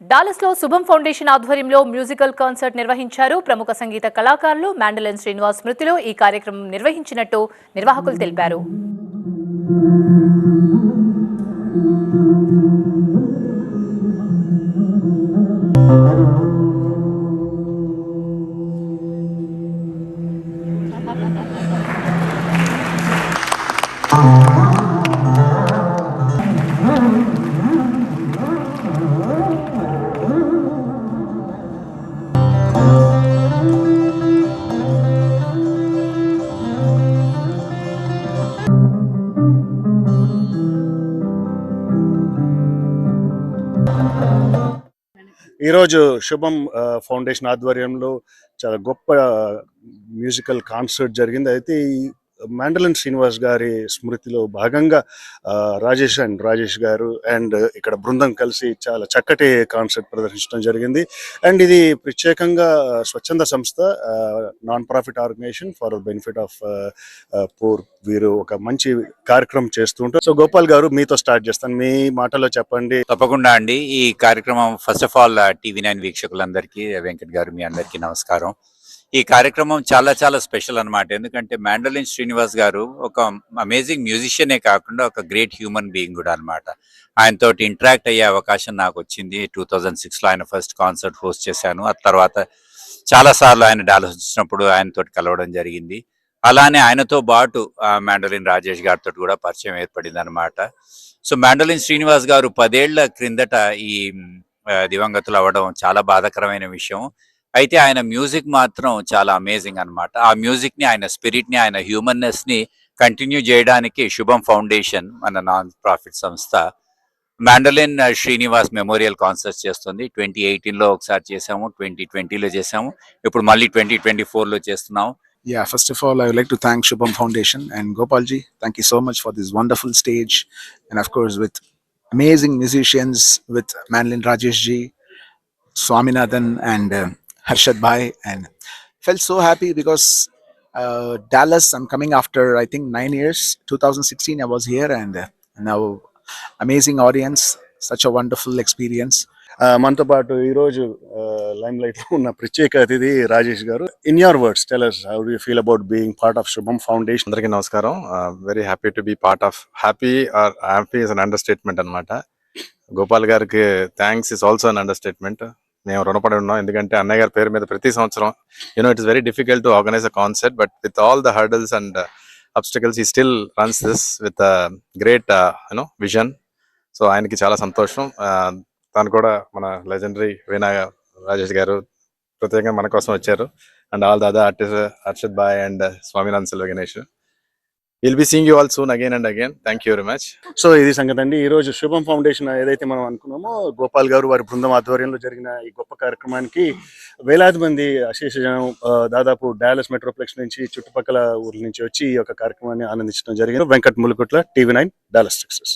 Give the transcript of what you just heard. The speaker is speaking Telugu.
డాలస్లో శుభం ఫౌండేషన్ ఆధ్వర్యంలో మ్యూజికల్ కాన్సర్ట్ నిర్వహించారు. ప్రముఖ సంగీత కళాకారులు మ్యాండలిన్ శ్రీనివాస్ స్మృతిలో ఈ కార్యక్రమం నిర్వహించినట్టు నిర్వాహకులు తెలిపారు. ఈరోజు శుభం ఆ, ఫౌండేషన్ ఆధ్వర్యంలో చాలా గొప్ప మ్యూజికల్ కాన్సర్ట్ జరిగింది. అయితే ఈ మ్యాండలిన్ శ్రీనివాస్ గారి స్మృతిలో భాగంగా ఆ, రాజేష్ అండ్ రాజేష్ గారు అండ్ ఇక్కడ బృందం కలిసి చాలా చక్కటి కాన్సర్ట్ ప్రదర్శించడం జరిగింది. అండ్ ఇది ప్రత్యేకంగా స్వచ్ఛంద సంస్థ non profit organisation for benefit of poor వీరు ఒక మంచి కార్యక్రమం చేస్తూ ఉంటారు. సో గోపాల్ గారు మీతో స్టార్ట్ చేస్తాను. మీ మాటలో చెప్పండి. తప్పకుండా అండి. ఈ కార్యక్రమం first of all TV nine వీక్షకులందరికీ వెంకట్ గారు మీ అందరికీ నమస్కారం. ఈ కార్యక్రమం చాలా చాలా స్పెషల్ అన్నమాట. ఎందుకంటే మ్యాండలిన్ శ్రీనివాస్ గారు ఒక అమేజింగ్ మ్యూజిషియనే కాకుండా ఒక గ్రేట్ హ్యూమన్ బీయింగ్ కూడా అనమాట ఆయనతో ఇంటరాక్ట్ అయ్యే అవకాశం నాకు వచ్చింది. టూ థౌజండ్ సిక్స్లో ఆయన ఫస్ట్ కాన్సర్ట్ హోస్ట్ చేశాను. ఆ తర్వాత చాలా సార్లు ఆయన డాలస్ వచ్చినప్పుడు ఆయనతో కలవడం జరిగింది. అలానే ఆయనతో పాటు మ్యాండలిన్ రాజేష్ గారితో కూడా పరిచయం ఏర్పడింది అనమాట సో మ్యాండలిన్ శ్రీనివాస్ గారు పదేళ్ళ క్రిందట ఈ దివంగతులు అవ్వడం చాలా బాధాకరమైన విషయం. అయితే ఆయన మ్యూజిక్ మాత్రం చాలా అమేజింగ్ అనమాట ఆ మ్యూజిక్ని ఆయన స్పిరిట్ని ఆయన హ్యూమన్నెస్ని కంటిన్యూ చేయడానికి శుభం ఫౌండేషన్ మన నాన్ ప్రాఫిట్ సంస్థ మ్యాండలిన్ శ్రీనివాస్ మెమోరియల్ కాన్సర్ట్ చేస్తుంది ట్వంటీ ఎయిటీన్లో ఒకసారి చేసాము ట్వంటీ ట్వంటీలో చేసాము ఇప్పుడు మళ్ళీ ట్వంటీ ట్వంటీ ఫోర్లో చేస్తున్నాము Yeah, first of all, I would like to thank Shubham Foundation and Gopalji. Thank you so much for this wonderful stage, and of course with amazing musicians with Manlin Rajesh ji, Swaminathan, and uh, Harshad Bhai, and felt so happy because uh, Dallas. I'm coming after I think nine years. 2016, I was here, and uh, now amazing audience. Such a wonderful experience. ఆ, మనతో పాటు ఈరోజు లైమ్ లైట్లో ఉన్న ప్రత్యేక అతిథి Rajesh garu in your words tell us how do feel about being part of Shubham foundation అందరికీ నమస్కారం very happy to be part of happy or happy is an understatement అనమాట గోపాల్ గారికి thanks is also an understatement మేము రుణపడి ఉన్నాం. ఎందుకంటే అన్నయ్య గారి పేరు మీద ప్రతి సంవత్సరం you know it is very difficult to organise a concert but with all the hurdles and obstacles he still runs this with great you know vision so ఆయనకి చాలా సంతోషం. Uh, తను కూడా మన లెజెండరీ వీణా రాజేష్ గారు ప్రత్యేకంగా మన కోసం వచ్చారు. And all the other artist Harshad bhai and Swaminathan Selva Ganesh will be seeing you all soon again and again thank you very much so ఇది సంగతి అండి. ఈ రోజు శుభం ఫౌండేషన్ ఏదైతే మనం అనుకున్నామో గోపాల్ గారు వారి బృందం ఆధ్వర్యంలో జరిగిన ఈ గొప్ప కార్యక్రమానికి వేలాది మంది అశేష జనం దాదాపు డాలస్ మెట్రోప్లెక్స్ నుంచి చుట్టుపక్కల ఊర్ల నుంచి వచ్చి ఈ యొక్క కార్యక్రమాన్ని ఆనందించడం జరిగింది. Venkat Mulukutla TV nine Dallas Texas